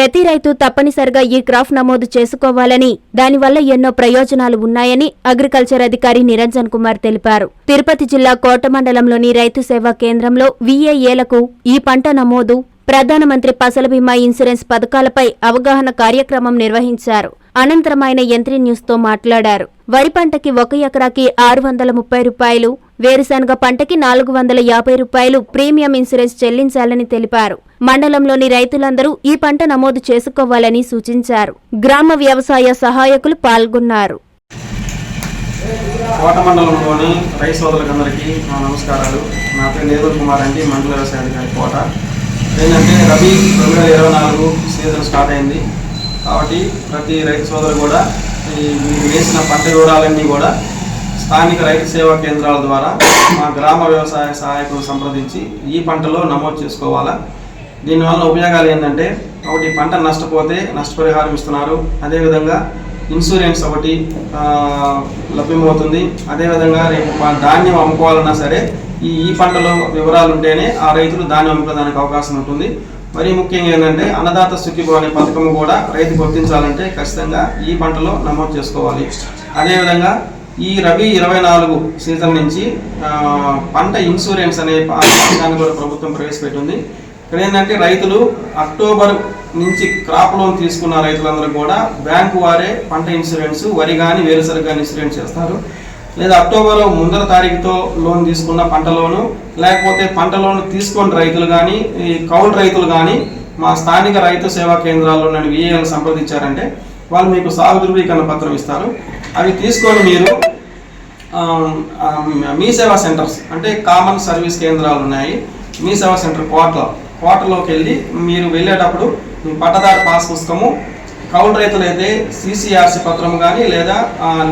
ప్రతి రైతు తప్పనిసరిగా ఈ క్రాప్ నమోదు చేసుకోవాలని దానివల్ల ఎన్నో ప్రయోజనాలు ఉన్నాయని అగ్రికల్చర్ అధికారి నిరంజన్ కుమార్ తెలిపారు. తిరుపతి జిల్లా కోట మండలంలోని రైతు సేవా కేంద్రంలో వీఏఏలకు ఈ పంట నమోదు ప్రధానమంత్రి ఫసల్ బీమా ఇన్సూరెన్స్ పథకాలపై అవగాహన కార్యక్రమం నిర్వహించారు. అనంతరం ఆయన యంత్రి న్యూస్తో మాట్లాడారు. వరి పంటకి ఒక ఎకరాకి ఆరు వందల ముప్పై రూపాయలు వేరుశనగ పంటకి నాలుగు వందల యాభై రూపాయలు ప్రీమియం ఇన్సూరెన్స్ చెల్లించాలని తెలిపారు. మండలంలోని రైతులందరూ ఈ పంట నమోదు చేసుకోవాలని సూచించారు. గ్రామ వ్యవసాయ సహాయకులు పాల్గొన్నారు. కోట మండలంలోని రైతు సోదరులందరికీ నమస్కారాలు. నా పేరు నేదూర్ కుమార్ అండి మండల వ్యవసాయ అధికారి కోట. ఏంటంటే రబీ రెండు వేల ఇరవై నాలుగు సీజన్ స్టార్ట్ అయింది. కాబట్టి ప్రతి రైతు సోదరు కూడా ఈ మీరు వేసిన పంట వివరాలన్నీ కూడా స్థానిక రైతు సేవా కేంద్రాల ద్వారా మా గ్రామ వ్యవసాయ సహాయకులు సంప్రదించి ఈ పంటలో నమోదు చేసుకోవాలా. దీనివల్ల ఉపయోగాలు ఏంటంటే ఒకటి పంట నష్టపోతే నష్టపరిహారం ఇస్తున్నారు. అదేవిధంగా ఇన్సూరెన్స్ ఒకటి లభ్యమవుతుంది. అదేవిధంగా రేపు ధాన్యం అమ్ముకోవాలన్నా సరే ఈ ఈ పంటలో వివరాలు ఉంటేనే ఆ రైతులు ధాన్యం అమ్ముకోవడానికి అవకాశం ఉంటుంది. మరీ ముఖ్యంగా ఏంటంటే అన్నదాత సుఖీభో అనే పథకం కూడా రైతు గుర్తించాలంటే ఖచ్చితంగా ఈ పంటలో నమోదు చేసుకోవాలి. అదేవిధంగా ఈ రబీ ఇరవై నాలుగు సీజన్ నుంచి పంట ఇన్సూరెన్స్ అనే పథకాన్ని కూడా ప్రభుత్వం ప్రవేశపెట్టింది. ఇక్కడ ఏంటంటే రైతులు అక్టోబర్ నుంచి క్రాప్ లోన్ తీసుకున్న రైతులందరూ కూడా బ్యాంకు వారే పంట ఇన్సూరెన్స్ వరి కానీ వేరుసరి కానీ ఇన్సూరెన్స్ చేస్తారు. లేదా అక్టోబర్ ముందర తారీఖుతో లోన్ తీసుకున్న పంట లోను లేకపోతే పంట లోన్ తీసుకొని రైతులు కానీ ఈ కౌలు రైతులు కానీ మా స్థానిక రైతు సేవా కేంద్రాల్లో నన్ను విఏలను సంప్రదించారంటే వాళ్ళు మీకు సాగు ధృవీకరణ పత్రం ఇస్తారు. అవి తీసుకొని మీరు మీ సేవా సెంటర్స్ అంటే కామన్ సర్వీస్ కేంద్రాలు ఉన్నాయి. మీ సేవా సెంటర్ కోటలో కోటలోకి వెళ్ళి మీరు వెళ్ళేటప్పుడు పట్టదారు పాస్ పుస్తకము కౌలు రైతులు అయితే సిసిఆర్సి పత్రము కానీ లేదా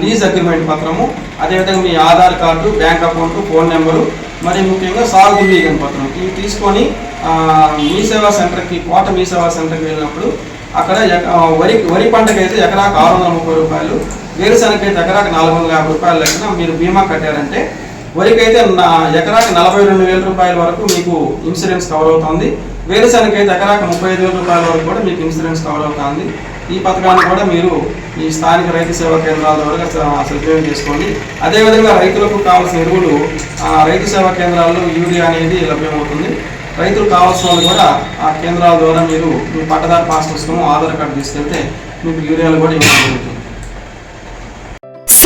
లీజ్ అగ్రిమెంట్ పత్రము అదేవిధంగా మీ Aadhaar card bank account phone number మరి ముఖ్యంగా సాగు ధృవీకరణ పత్రం. ఇవి తీసుకొని మీ సేవా సెంటర్కి కోట మీ సేవా సెంటర్కి వెళ్ళినప్పుడు అక్కడ వరి వరి పంటకి అయితే ఎకరాకు ఆరు వందల ముప్పై రూపాయలు వేరుశనగకి అయితే ఎకరాకు నాలుగు వందల యాభై రూపాయలు లెక్కన మీరు బీమా కట్టారంటే వరికైతే నా ఎకరాకి నలభై రెండు వేల రూపాయల వరకు మీకు ఇన్సూరెన్స్ కవర్ అవుతుంది. వేరుశనగ అయితే ఎకరాకు ముప్పై ఐదు వేల రూపాయల వరకు కూడా మీకు ఇన్సూరెన్స్ కవర్ అవుతుంది ఈ పథకాన్ని కూడా మీరు ఈ స్థానిక రైతు సేవా కేంద్రాల ద్వారా స- సద్వినియోగం చేసుకోండి. అదేవిధంగా రైతులకు కావాల్సిన ఎరువులు ఆ రైతు సేవా కేంద్రాల్లో యూరియా అనేది లభ్యమవుతుంది. రైతులు కావాల్సిన వాళ్ళు కూడా ఆ కేంద్రాల ద్వారా మీరు మీ పట్టదారు పాస్ పుస్తకం ఆధార్ కార్డు తీసుకెళ్తే మీకు యూరియాలు కూడా ఇవ్వడం జరుగుతుంది.